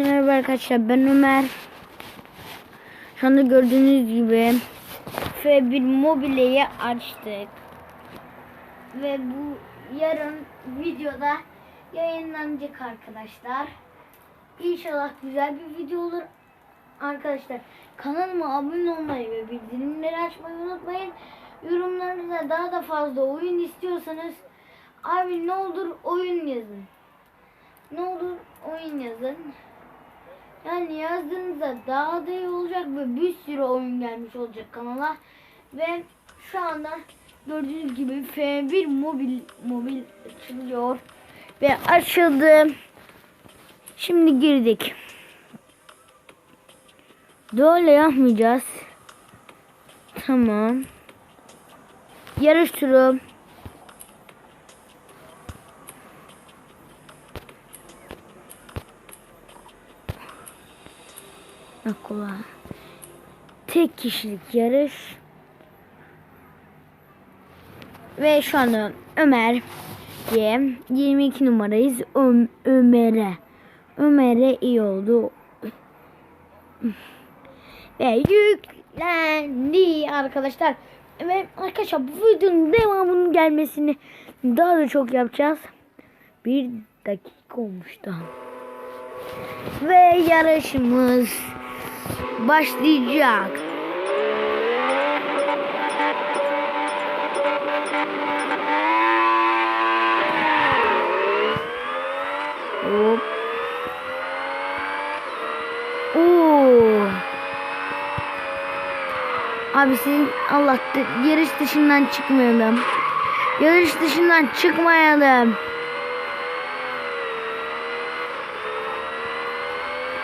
Merhaba arkadaşlar ben Ömer. Şu anda gördüğünüz gibi F1 mobileyi açtık. Ve bu yarın videoda yayınlanacak arkadaşlar. İnşallah güzel bir video olur. Arkadaşlar kanalıma abone olmayı ve bildirimleri açmayı unutmayın. Yorumlarınızda daha da fazla oyun istiyorsanız abi ne olur oyun yazın. Ne olur oyun yazın. Yani yazdığınızda daha da iyi olacak ve bir sürü oyun gelmiş olacak kanala. Ve şu anda gördüğünüz gibi F1 mobil mobil açılıyor ve açıldı. Şimdi girdik. Böyle yapmayacağız. Tamam. Yarış turu. Nakula. Tek kişilik yarış. Ve şu anda Ömer diye 22 numarayız. Ö- Ömer'e. Ömer'e iyi oldu. Ve yüklendi arkadaşlar. Ve arkadaşlar bu videonun devamının gelmesini daha da çok yapacağız. Bir dakika olmuş daha. Ve yarışımız başlayacak. Hop. Oo. Abi sizin Allah yarış dışından çıkmayalım. Yarış dışından çıkmayalım.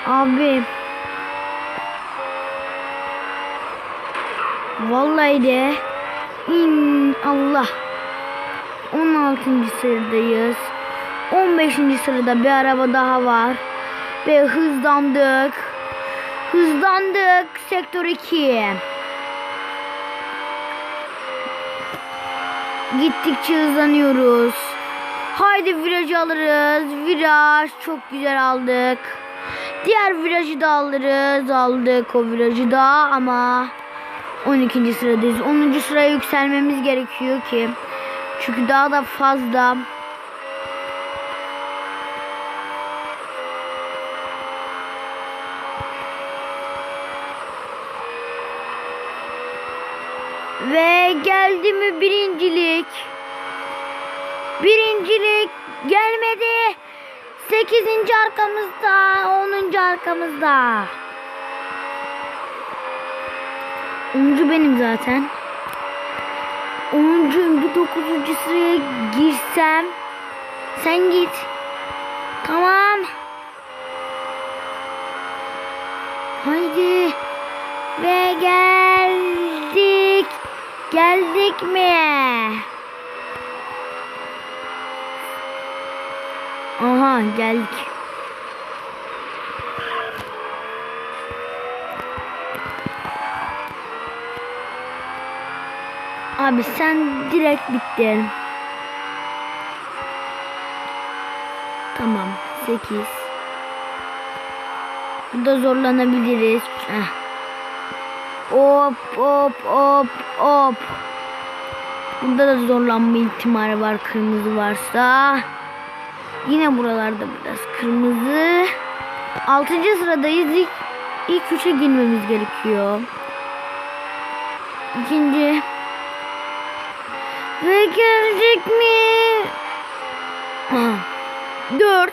Abi. Vallahi de in Allah. 16. sıradayız. 15. sırada bir araba daha var. Ve hızlandık. Hızlandık. Sektör 2. Gittikçe hızlanıyoruz. Haydi virajı alırız. Viraj çok güzel aldık. Diğer virajı da alırız. Aldık o virajı da ama 12. sıradayız. 10. sıraya yükselmemiz gerekiyor ki. Çünkü daha da fazla Ve geldi mi birincilik? Birincilik gelmedi. Sekizinci arkamızda, onuncu arkamızda. Onuncu benim zaten. Onuncuyum bir dokuzuncu sıraya girsem. Sen git. Tamam. Haydi. Ve geldik. Geldik mi? Aha geldik. Abi sen direkt bittin. Tamam. 8. Burada zorlanabiliriz. Heh. Hop hop hop hop. Burada da zorlanma ihtimali var kırmızı varsa. Yine buralarda biraz kırmızı. Altıncı sıradayız. İlk, ilk üçe girmemiz gerekiyor. İkinci. Ve gelecek mi? Dört.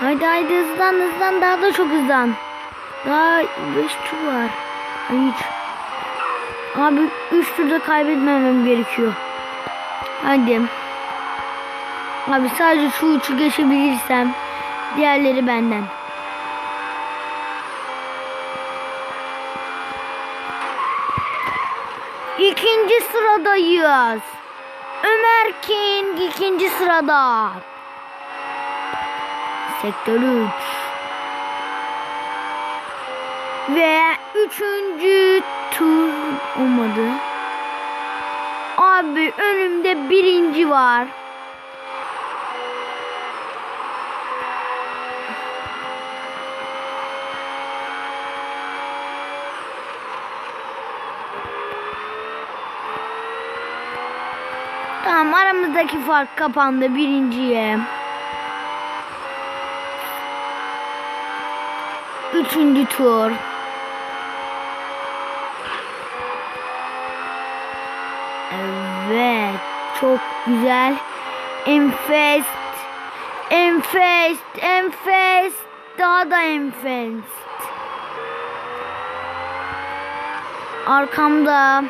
Haydi haydi hızlan hızlan daha da çok hızlan. Daha 5 tur var. Ay 3. Abi 3 turda kaybetmemem gerekiyor. Hadi. Abi sadece şu uçu geçebilirsem diğerleri benden. İkinci sıradayız. Ömer King ikinci sırada. Sektör 3. Ve üçüncü tur olmadı. Abi önümde birinci var. Tamam aramızdaki fark kapandı birinciye. Üçüncü tur. Evet. Çok güzel. Enfes. Enfes. Enfes. Daha da enfes. Arkamda.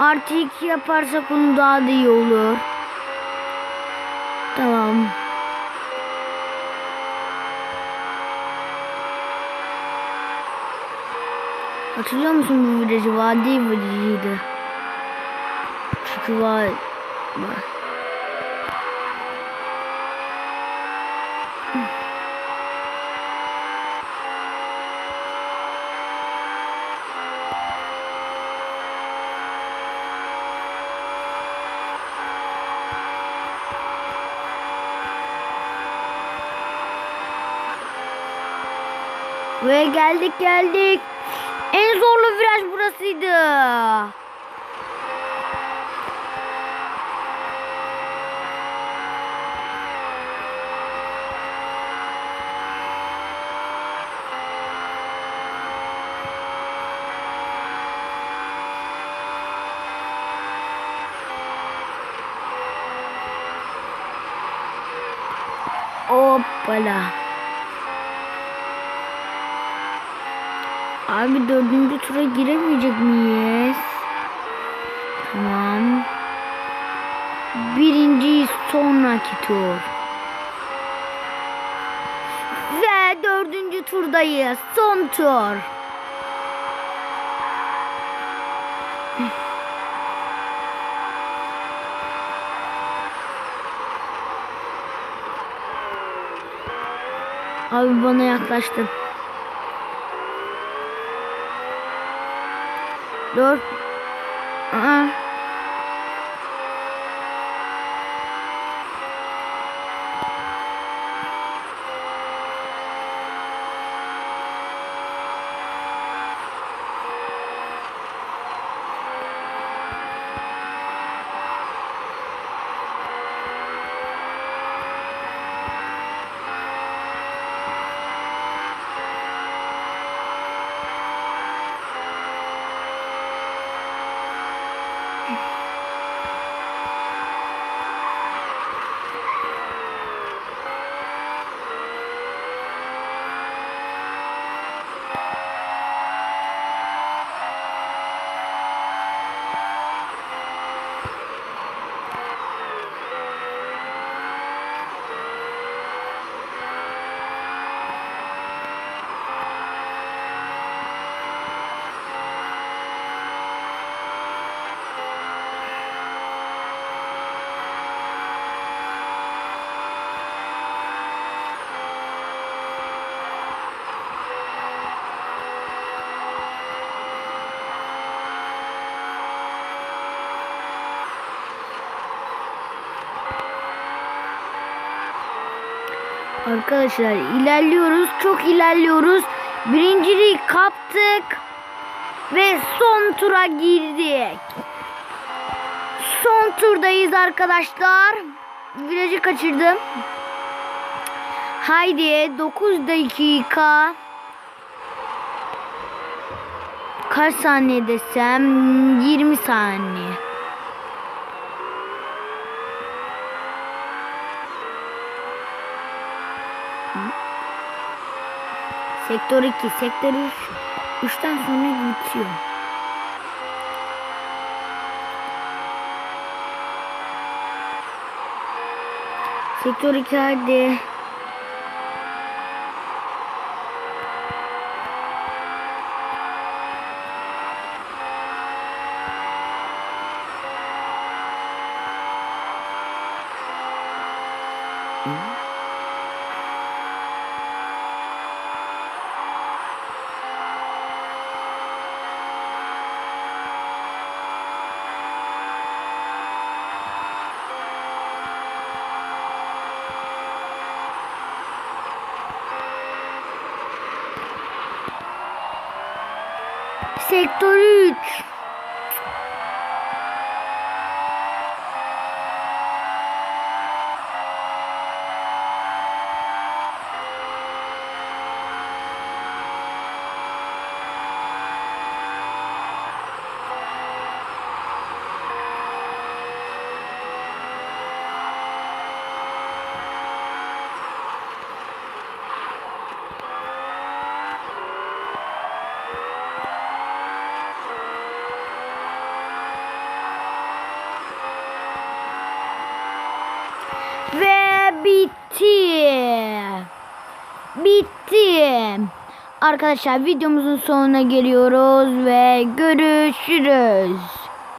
Artı iki yaparsak bunu daha da iyi olur. Tamam. Hatırlıyor musun bu virajı? Vadi virajıydı. Çünkü var. var. Ve geldik geldik. En zorlu viraj burasıydı. Hoppala. Abi dördüncü tura giremeyecek miyiz? Tamam. Birinci sonraki tur. Ve dördüncü turdayız. Son tur. Abi bana yaklaştın. Dört. Aa. Arkadaşlar ilerliyoruz. Çok ilerliyoruz. Birinciliği kaptık. Ve son tura girdik. Son turdayız arkadaşlar. Virajı kaçırdım. Haydi 9 dakika. Kaç saniye desem 20 saniye. Sektör 2, sektör 3. 3'ten sonra bitiyor. Sektör 2 hadi. Sektör 3. Arkadaşlar videomuzun sonuna geliyoruz ve görüşürüz.